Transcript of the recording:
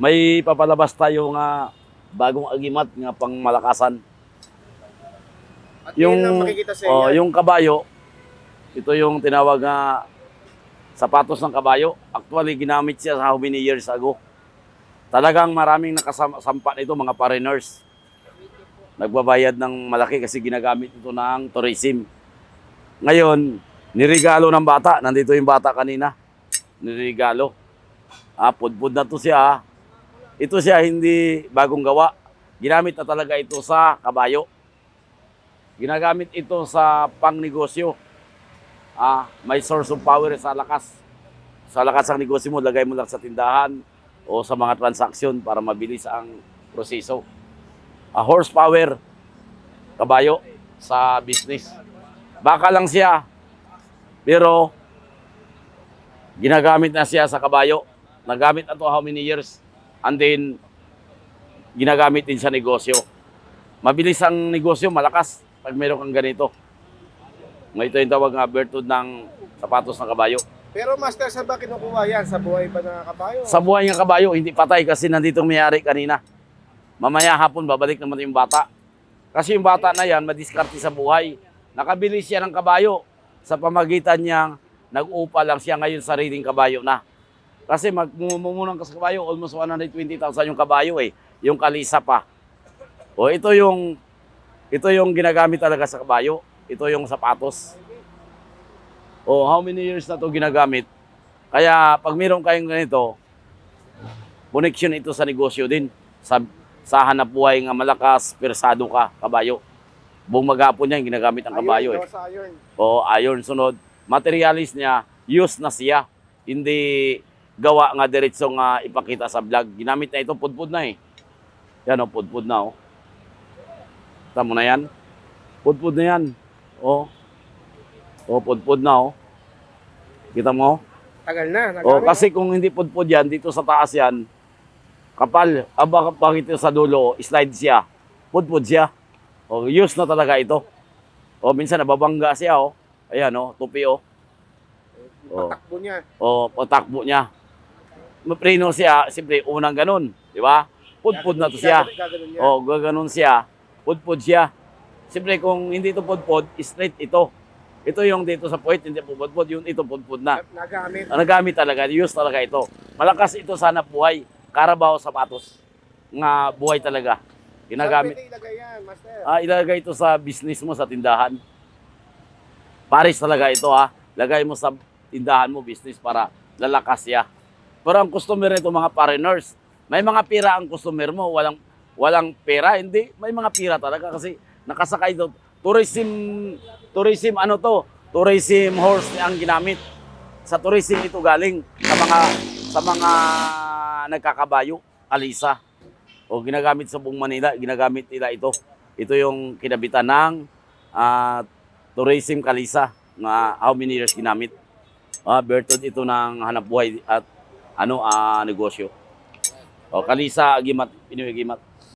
may papalabas tayo nga bagong agimat nga pang malakasan. At Yung, yun lang makikita sa oh, yung kabayo, ito yung tinawag nga sapatos ng kabayo. Actually, ginamit siya sa how many years ago. Talagang maraming nakasampa nito, mga foreigners. Nagbabayad ng malaki kasi ginagamit ito ng tourism. Ngayon, nirigalo ng bata. Nandito yung bata kanina. Nirigalo. Ah, pudpud na to siya. Ito siya hindi bagong gawa. Ginamit na talaga ito sa kabayo. Ginagamit ito sa pangnegosyo. Ah, may source of power sa lakas. Sa lakas ng negosyo mo, lagay mo lang sa tindahan o sa mga transaksyon para mabilis ang proseso. Ah, horsepower, kabayo sa business. Baka lang siya, pero ginagamit na siya sa kabayo. Nagamit na to how many years? And then, ginagamit din sa negosyo. Mabilis ang negosyo, malakas pag meron kang ganito. Ito yung tawag nga virtud ng sapatos ng kabayo. Pero master, saan ba kinukuha yan? Sa buhay ba ng kabayo? Sa buhay ng kabayo, hindi patay kasi nandito may-ari kanina. Mamaya hapon, babalik naman yung bata. Kasi yung bata na yan, madiskarte sa buhay. Nakabili siya ng kabayo sa pamagitan niyang nag-upa lang siya ngayon sariling kabayo na. Kasi magmumumunang ka sa kabayo, almost 120,000 yung kabayo eh. Yung kalisa pa. O ito yung ito yung ginagamit talaga sa kabayo. Ito yung sapatos. O how many years na to ginagamit? Kaya pag meron kayong ganito, connection ito sa negosyo din. Sa, sa hanap buhay nga malakas, persado ka, kabayo. Buong maghapon yan, ginagamit ang kabayo. Iron, Eh. iron. O iron sunod. Materialis niya, use na siya. Hindi gawa nga diretso nga ipakita sa vlog. Ginamit na ito, pudpud na eh. Yan o, pudpud na o. Tama na yan. Pudpud na yan. O. O, pudpud na o. Kita mo? Tagal na. O, nagamit. kasi kung hindi pudpud yan, dito sa taas yan, kapal. Aba, bakit ito sa dulo, slide siya. Pudpud siya. O, use na talaga ito. O, minsan nababangga siya, o. Ayan, o, tupi, o. O, Patakbo niya. o, patakbo niya. Mapreno siya, siyempre, unang ganun. Di ba? Pudpud na to siya. O, gaganon siya. Pudpud siya. Siyempre, kung hindi ito pudpud, straight ito. Ito yung dito sa point, hindi po pudpud. Yung ito pudpud na. Na- Nagamit. Ang nagamit talaga, use talaga ito. Malakas ito sa hanap buhay. Carabao sapatos. Nga buhay talaga. Ginagamit. ilagay yan, master? Ah, ilalagay ito sa business mo, sa tindahan. Paris talaga ito ha. Lagay mo sa tindahan mo, business para lalakas siya. Pero ang customer nito mga foreigners, may mga pira ang customer mo, walang walang pera, hindi. May mga pira talaga kasi nakasakay doon. Tourism, tourism ano to? Tourism horse ang ginamit. Sa tourism ito galing sa mga sa mga nagkakabayo, alisa. O ginagamit sa buong Manila, ginagamit nila ito. Ito yung kinabitan ng ah, tourism kalisa nga how many years ginamit. Ah, bertod ito ng hanap buhay at ano ah negosyo. O kalisa agimat, Pinoy agimat.